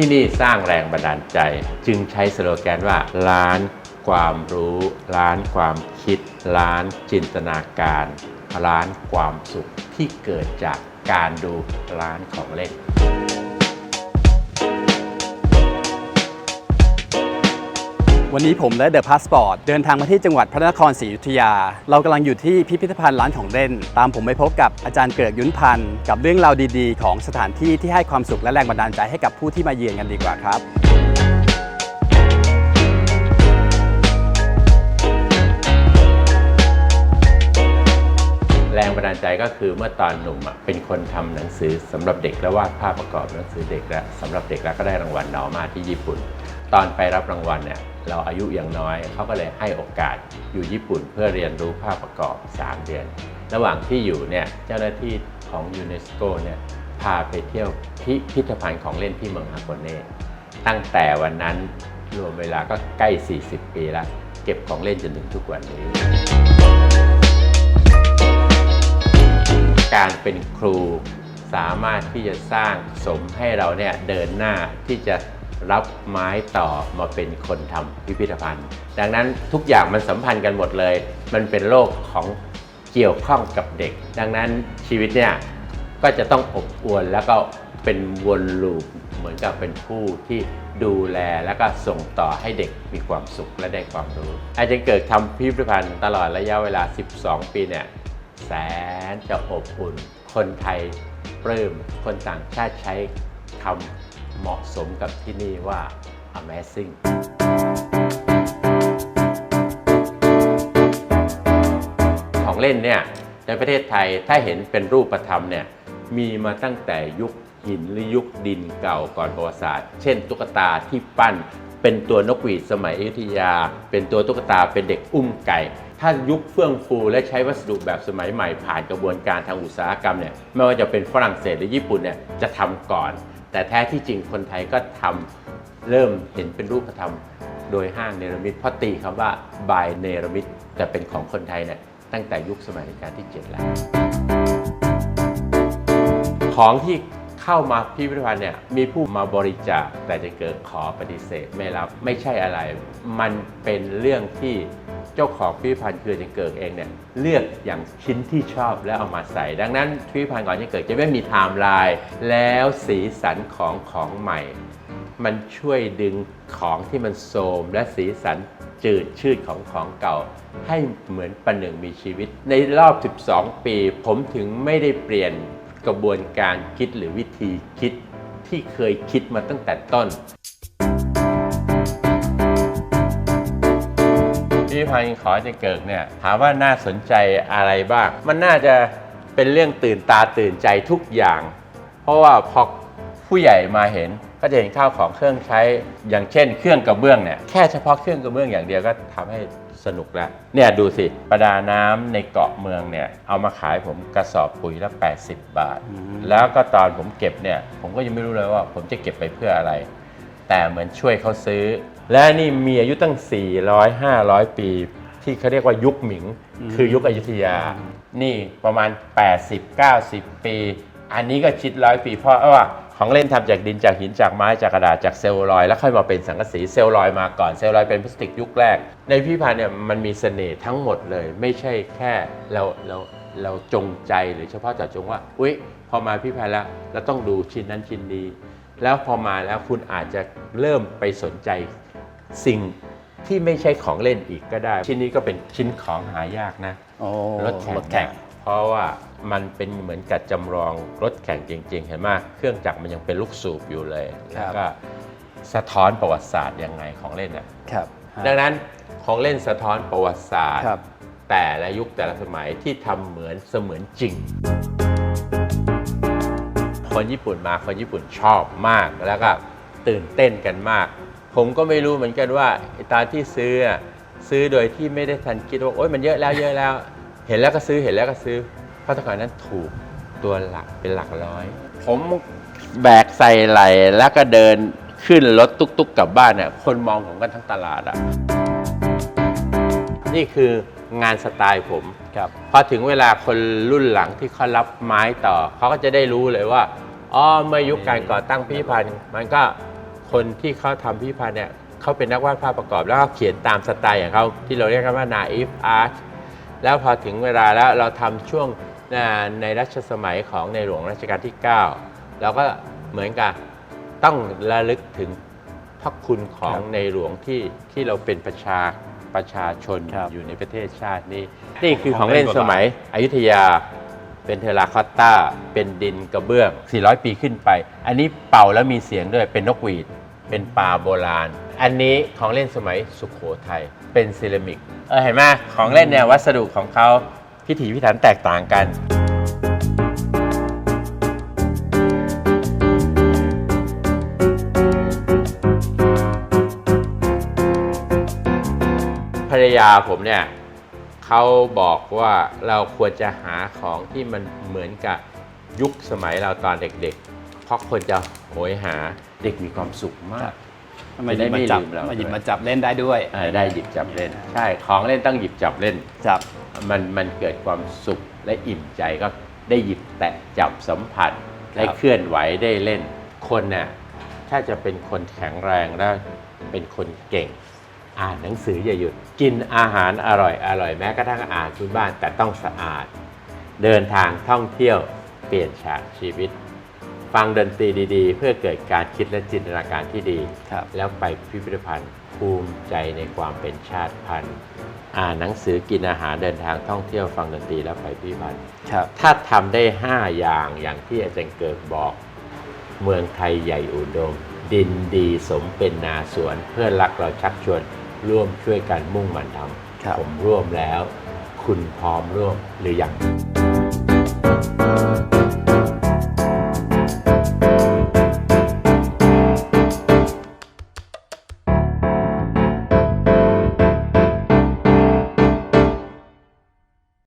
ที่นี่สร้างแรงบันดาลใจ จึงใช้สโลแกนว่า ร้านความรู้ ร้านความคิด ร้านจินตนาการ ร้านความสุขที่เกิดจากการดูร้านของเล่น วันนี้ผมและเดอะพาสปอร์ตเดินทางมาที่จังหวัดพระนครศรีอยุธยา เรากำลังอยู่ที่พิพิธภัณฑ์ร้านของเล่น ตามผมไปพบกับอาจารย์เกริกยุนพันธ์กับเรื่องราวดีๆ ของสถานที่ที่ให้ความสุขและแรงบันดาลใจให้กับผู้ที่มาเยือนกันดีกว่าครับ แรงบันดาลใจก็คือเมื่อตอนหนุ่มอะเป็นคนทำหนังสือสำหรับเด็กและวาดภาพประกอบหนังสือเด็กและสำหรับเด็กแล้วก็ได้รางวัลนอมาที่ญี่ปุ่น ตอนไปรับรางวัลเนี่ยเราอายุยังน้อยเขาก็เลยให้โอกาสอยู่ญี่ปุ่นเพื่อเรียนรู้ภาพประกอบ 3 เดือน ระหว่างที่อยู่เนี่ยเจ้าหน้าที่ของยูเนสโกเนี่ยพาไปเที่ยวพิพิธภัณฑ์ของเล่นที่เมืองฮาโกเน่ตั้งแต่วันนั้นรวมเวลาก็ใกล้ 40 ปีแล้ว เก็บของเล่นจนถึงทุกวันนี้ การเป็นครูสามารถที่จะสร้างสมให้เราเนี่ยเดินหน้าที่จะ รับไม้ต่อมาเป็นคนทำพิพิธภัณฑ์ ดังนั้นทุกอย่างมันสัมพันธ์กันหมดเลย มันเป็นโลกของเกี่ยวข้องกับเด็ก ดังนั้นชีวิตเนี่ยก็จะต้องอบอวลแล้วก็เป็นวนลูปเหมือนกับเป็นผู้ที่ดูแลแล้วก็ส่งต่อให้เด็กมีความสุขและได้ความรู้ อาจารย์เกิดทำพิพิธภัณฑ์ตลอดระยะเวลา 12 ปีเนี่ยแสนจะอบอุ่น คนไทยปลื้มคนต่างชาติใช้คำ เหมาะสมกับที่นี่ว่า amazing ของเล่นเนี่ยในประเทศไทยถ้าเห็นเป็นรูปธรรมเนี่ยมีมาตั้งแต่ยุคหินหรือยุคดินเก่าก่อนประวัติศาสตร์ เช่น ตุ๊กตาที่ปั้นเป็นตัวนกหวีดสมัยอยุธยา เป็นตัวตุ๊กตาเป็นเด็กอุ้มไก่ ถ้ายุคเฟื่องฟูและใช้วัสดุแบบสมัยใหม่ผ่านกระบวนการทางอุตสาหกรรมเนี่ยไม่ว่าจะเป็นฝรั่งเศสหรือญี่ปุ่นเนี่ยจะทำก่อน แต่แท้ที่จริงคนไทยก็ทำเริ่มเห็นเป็นรูปธรรม โดยห้างเนรมิตเพราะตีคำว่าบายเนรมิตแต่เป็นของคนไทยเนี่ยตั้งแต่ยุคสมัยรัชกาลที่ 7 แล้ว ของที่เข้ามาพิพิธภัณฑ์เนี่ยมีผู้มาบริจาคแต่จะเกิดขอปฏิเสธไม่รับไม่ใช่อะไร มันเป็นเรื่องที่ เจ้าของพิพิธภัณฑ์เคือจะเกิดเองเนี่ยเลือกอย่างชิ้นที่ชอบแล้วเอามาใส่ ดังนั้นพิพิธภัณฑ์ก่อนจะเกิดจะไม่มีไทม์ไลน์แล้วสีสันของของใหม่ มันช่วยดึงของที่มันโทรมและสีสันจืดชืดของของเก่า ให้เหมือนประหนึ่งมีชีวิต ในรอบ 12 ปี ผมถึงไม่ได้เปลี่ยนกระบวนการคิดหรือวิธีคิดที่เคยคิดมาตั้งแต่ต้น พิพิธภัณฑ์ขอจะเกิดเนี่ยถามว่าน่าสนใจอะไรบ้าง มันน่าจะเป็นเรื่องตื่นตาตื่นใจทุกอย่าง เพราะว่าพอผู้ใหญ่มาเห็นก็จะเห็นข้าวของเครื่องใช้อย่างเช่น เครื่องกระเบื้องเนี่ยแค่เฉพาะเครื่องกระเบื้องอย่างเดียวก็ทำให้สนุกแล้วเนี่ยดูสิประดาน้ำในเกาะเมืองเนี่ยเอามาขายผมกระสอบปุ๋ยละ80 บาท แล้วก็ตอนผมเก็บเนี่ยผมก็ยังไม่รู้เลยว่าผมจะเก็บไปเพื่ออะไร แต่เหมือนช่วยเขาซื้อ และนี่มีอายุตั้ง 400 500 ปี ที่เขาเรียกว่ายุคหมิง คือยุคอยุธยา นี่ประมาณ 80 90 ปี อันนี้ก็ชิดร้อยปีเพราะว่าของเล่นทำจากดินจากหินจากไม้จากกระดาษจากเซลลูลอยด์แล้วค่อยมาเป็นสังกะสีเซลลูลอยด์มาก่อนเซลลูลอยด์เป็นพลาสติกยุคแรก ในพิพิธภัณฑ์เนี่ยมันมีเสน่ห์ทั้งหมดเลย ไม่ใช่แค่เราเราเราจงใจหรือเฉพาะเจาะจงว่าอุ๊ย พอมาพิพิธภัณฑ์แล้วเราต้องดูชิ้นนั้นชิ้นนี้ แล้วพอมาแล้วคุณอาจจะเริ่มไปสนใจสิ่งที่ไม่ใช่ของเล่นอีกก็ได้ ชิ้นนี้ก็เป็นชิ้นของหายากนะโอ้รถแข่งรถแข่งเพราะว่ามันเป็นเหมือนกับจำลองรถแข่งจริง ๆ เห็นไหมเครื่องจักรมันยังเป็นลูกสูบอยู่เลยแล้วก็สะท้อนประวัติศาสตร์ยังไงของเล่นอะครับดังนั้นของเล่นสะท้อนประวัติศาสตร์ครับแต่ละยุคแต่ละสมัยที่ทำเหมือนเสมือนจริง คนญี่ปุ่นมาคนญี่ปุ่นชอบมากแล้วก็ตื่นเต้นกันมาก ผมก็ไม่รู้เหมือนกันว่าไอ้ตอนที่ซื้ออะซื้อโดยที่ไม่ได้ทันคิดว่าโอ๊ยมันเยอะแล้วเยอะแล้ว เห็นแล้วก็ซื้อเห็นแล้วก็ซื้อเพราะแต่ก่อนนั้นถูกตัวหลักเป็นหลักร้อย ผมแบกใส่ไหลแล้วก็เดินขึ้นรถตุ๊กๆกลับบ้านเนี่ยคนมองผมกันทั้งตลาดอะนี่คืองานสไตล์ผมครับพอถึงเวลาคนรุ่นหลังที่เขารับไม้ต่อ เขาก็จะได้รู้เลยว่า อ๋อเมื่อยุคการก่อตั้งพิพิธภัณฑ์ มันก็คนที่เขาทำพิพิธภัณฑ์เนี่ยเขาเป็นนักวาดภาพประกอบ แล้วเขาเขียนตามสไตล์ของเขาที่เราเรียกกันว่า naive art แล้วพอถึงเวลาแล้วเราทำช่วงอ่าในรัชสมัยของในหลวงรัชกาลที่ 9 เราก็เหมือนกับต้องระลึกถึงพระคุณของครับในหลวงที่ที่เราเป็นประชาประชาชนครับ อยู่ในประเทศชาตินี้นี่คือของเล่นสมัยอยุธยา เป็นเทราคอตตาเป็นดินกระเบื้อง 400 ปีขึ้นไป อันนี้เป่าแล้วมีเสียงด้วยเป็นนกหวีด เป็นปลาโบราณ อันนี้ของเล่นสมัยสุขโขทัยเป็นเซรามิกเออเห็นไหมของเล่นเนี่ยวัสดุของเขาพิถีพิถันแตกต่างกันภรรยาผมเนี่ย เขาบอกว่าเราควรจะหาของที่มันเหมือนกับยุคสมัยเราตอนเด็กๆ เพราะคนจะโหยหาเด็กมีความสุขมากมาหยิบมาจับจะได้ไม่ลืมเรามาหยิบมาจับเล่นได้ด้วยเออได้หยิบจับเล่น ใช่ของเล่นต้องหยิบจับเล่นจับมันมันเกิดความสุขและอิ่มใจก็ได้หยิบแตะจับสัมผัสได้เคลื่อนไหวได้เล่น คนน่ะถ้าจะเป็นคนแข็งแรงแล้วเป็นคนเก่ง อ่านหนังสืออย่าหยุด กินอาหารอร่อยอร่อยแม้กระทั่งอาหารพื้นบ้านแต่ต้องสะอาด เดินทางท่องเที่ยวเปลี่ยนฉากชีวิต ฟังดนตรีดีๆ เพื่อเกิดการคิดและจินตนาการที่ดี ครับ แล้วไปพิพิธภัณฑ์ภูมิใจในความเป็นชาติพันธุ์ อ่านหนังสือกินอาหารเดินทางท่องเที่ยวฟังดนตรีแล้วไปพิพิธภัณฑ์ ครับ ถ้าทำได้ 5 อย่างอย่างที่อาจารย์เกิดบอก เมืองไทยใหญ่อุดม ดินดีสมเป็นนาสวน เพื่อนรักเราชักชวน ร่วมช่วยกันมุ่งมั่นทครับำผมร่วมแล้ว คุณพร้อมร่วมหรือยัง